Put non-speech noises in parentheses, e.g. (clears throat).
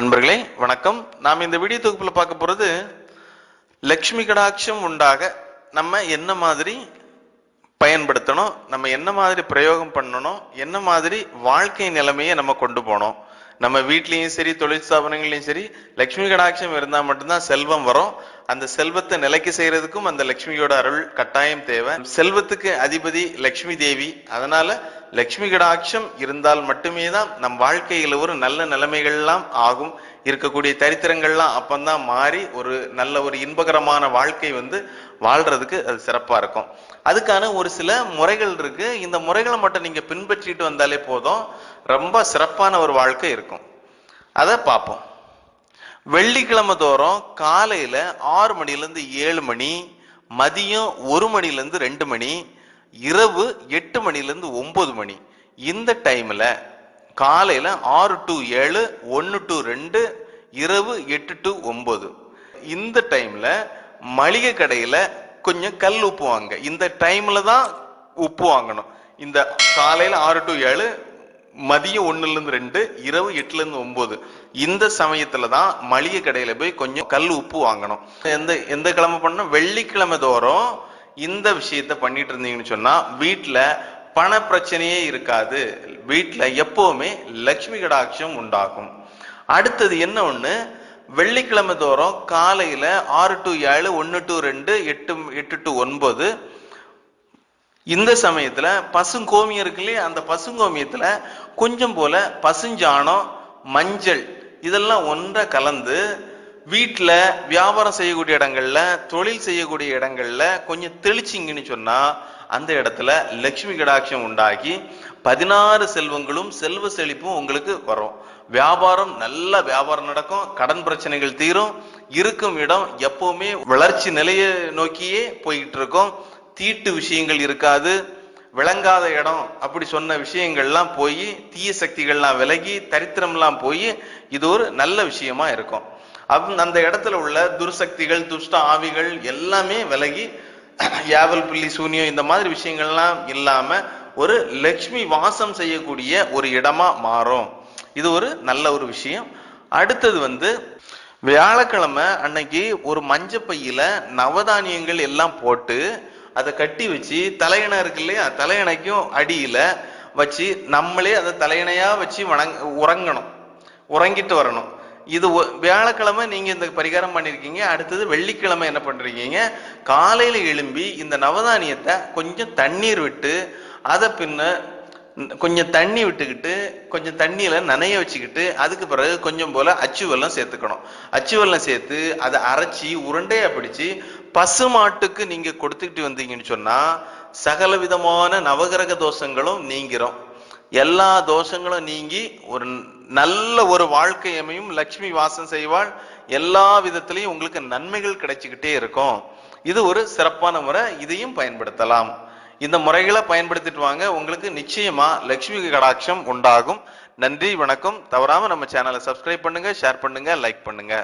அன்பர்களே வணக்கம். நாம் இந்த வீடியோ தொகுப்பில் பார்க்க போகிறது லக்ஷ்மி கடாட்சம் உண்டாக நம்ம என்ன மாதிரி பயன்படுத்தணும் நம்ம என்ன மாதிரி பிரயோகம் பண்ணணும் என்ன மாதிரி வாழ்க்கை நிலைமையை நம்ம கொண்டு போனோம் நம்ம வீட்லேயும் சரி தொழில் ஸ்தாபனங்களையும் சரி லக்ஷ்மி கடாட்சம் இருந்தால் மட்டும்தான் செல்வம் வரும். அந்த செல்வத்தை நிலைக்கு செய்யறதுக்கும் அந்த லக்ஷ்மியோட அருள் கட்டாயம் தேவை. செல்வத்துக்கு அதிபதி லக்ஷ்மி தேவி. அதனால லக்ஷ்மி கடாட்சம் இருந்தால் மட்டுமே தான் நம் வாழ்க்கையில் ஒரு நல்ல நிலைமைகள்லாம் ஆகும். இருக்கக்கூடிய தரித்திரங்கள்லாம் அப்பந்தான் மாறி ஒரு நல்ல ஒரு இன்பகரமான வாழ்க்கை வந்து வாழ்றதுக்கு அது சிறப்பாக இருக்கும். அதுக்கான ஒரு சில முறைகள் இருக்கு. இந்த முறைகளை மட்டும் நீங்கள் பின்பற்றிட்டு வந்தாலே போதும். ரொம்ப சிறப்பான ஒரு வாழ்க்கை இருக்கும். அதை பார்ப்போம். வெள்ளிக்கிழமை தோறும் காலையில் ஆறு மணிலேருந்து ஏழு மணி மதியம் ஒரு மணிலேருந்து ரெண்டு மணி இரவு எட்டு மணிலேருந்து ஒம்பது மணி. இந்த டைமில் காலையில் ஆறு டு ஏழு ஒன்று டு ரெண்டு இரவு எட்டு டு ஒம்பது இந்த டைமில் மளிகை கடையில் கொஞ்சம் கல் உப்பு வாங்க இந்த டைமில் தான் உப்பு வாங்கணும். இந்த காலையில் ஆறு டு ஏழு மதியம் ஒன்றுலேருந்து ரெண்டு இரவு எட்டுலேருந்து ஒம்பது இந்த சமயத்தில் தான் மளிகை கடையில் போய் கொஞ்சம் கல் உப்பு வாங்கணும். எந்த எந்த கிழமை பண்ணணும்? வெள்ளிக்கிழமை தோறும் இந்த விஷயத்த பண்ணிட்டு இருந்தீங்கன்னு சொன்னா வீட்டுல பண பிரச்சனையே இருக்காது. வீட்டுல எப்பவுமே லக்ஷ்மி கடாட்சம் உண்டாகும். அடுத்தது என்ன ஒண்ணு? வெள்ளிக்கிழமை தோறும் காலையில ஆறு டு ஏழு ஒன்று டு ரெண்டு எட்டு எட்டு டு ஒன்பது. இந்த சமயத்துல பசுங்கோமியம் இருக்கு இல்லையா? அந்த பசுங்கோமியத்துல கொஞ்சம் போல பசுஞ்சாணம் மஞ்சள் இதெல்லாம் ஒன்றை கலந்து வீட்டில் வியாபாரம் செய்யக்கூடிய இடங்கள்ல தொழில் செய்யக்கூடிய இடங்கள்ல கொஞ்சம் தெளிச்சிங்கன்னு சொன்னா அந்த இடத்துல லட்சுமி கடாட்சம் உண்டாகி பதினாறு செல்வங்களும் செல்வ செழிப்பும் உங்களுக்கு வரும். வியாபாரம் நல்ல வியாபாரம் நடக்கும் கடன் பிரச்சனைகள் தீரும் இருக்கும் இடம் எப்பவுமே வளர்ச்சி நிலையை நோக்கியே போய்கிட்டு இருக்கும் தீட்டு விஷயங்கள் இருக்காது. விளங்காத இடம் அப்படி சொன்ன விஷயங்கள்லாம் போய் தீய சக்திகள்லாம் விலகி தரித்திரம்லாம் போய் இது ஒரு நல்ல விஷயமா இருக்கும். அப் அந்த இடத்துல உள்ள துர்சக்திகள் துஷ்ட ஆவிகள் எல்லாமே விலகி (clears throat) யாவல் புள்ளி சூனியம் இந்த மாதிரி விஷயங்கள்லாம் இல்லாம ஒரு லக்ஷ்மி வாசம் செய்யக்கூடிய ஒரு இடமா மாறும். இது ஒரு நல்ல ஒரு விஷயம். அடுத்தது வந்து வியாழக்கிழமை அன்னைக்கு ஒரு மஞ்ச பையில நவதானியங்கள் எல்லாம் போட்டு அதை கட்டி வச்சு தலையணை இருக்கு இல்லையா? தலையணைக்கும் அடியில வச்சு நம்மளே அதை தலையணையா வச்சு வணங்க உறங்கணும். உறங்கிட்டு வரணும். இது ஒ- வியாழக்கிழமை நீங்க இந்த பரிகாரம் பண்ணிருக்கீங்க அடுத்தது வெள்ளிக்கிழமை என்ன பண்றீங்க? காலையில எழும்பி இந்த நவதானியத்தை கொஞ்சம் தண்ணீர் விட்டு அதை பின்ன கொஞ்சம் தண்ணி விட்டுக்கிட்டு கொஞ்சம் தண்ணியில நனைய வச்சுக்கிட்டு அதுக்கு பிறகு கொஞ்சம் போல அச்சுவெல்லாம் சேர்த்துக்கணும். அச்சு வெல்லம் சேர்த்து அதை அரைச்சி உருண்டையா பிடிச்சு பசு மாட்டுக்கு நீங்க கொடுத்துக்கிட்டு வந்தீங்கன்னு சொன்னா சகல விதமான நவகிரக தோஷங்களும் நீங்கிரும். எல்லா தோஷங்களும் நீங்கி ஒரு நல்ல ஒரு வாழ்க்கை அமையும். லட்சுமி வாசம் செய்வாள். எல்லா விதத்திலையும் உங்களுக்கு நன்மைகள் கிடைச்சிக்கிட்டே இருக்கும். இது ஒரு சிறப்பான முறை. இதையும் பயன்படுத்தலாம். இந்த முறைகளை பயன்படுத்திட்டு வாங்க. உங்களுக்கு நிச்சயமா லட்சுமி கடாட்சம் உண்டாகும். நன்றி வணக்கம். தவறாம நம்ம சேனலை சப்ஸ்கிரைப் பண்ணுங்க ஷேர் பண்ணுங்க லைக் பண்ணுங்க.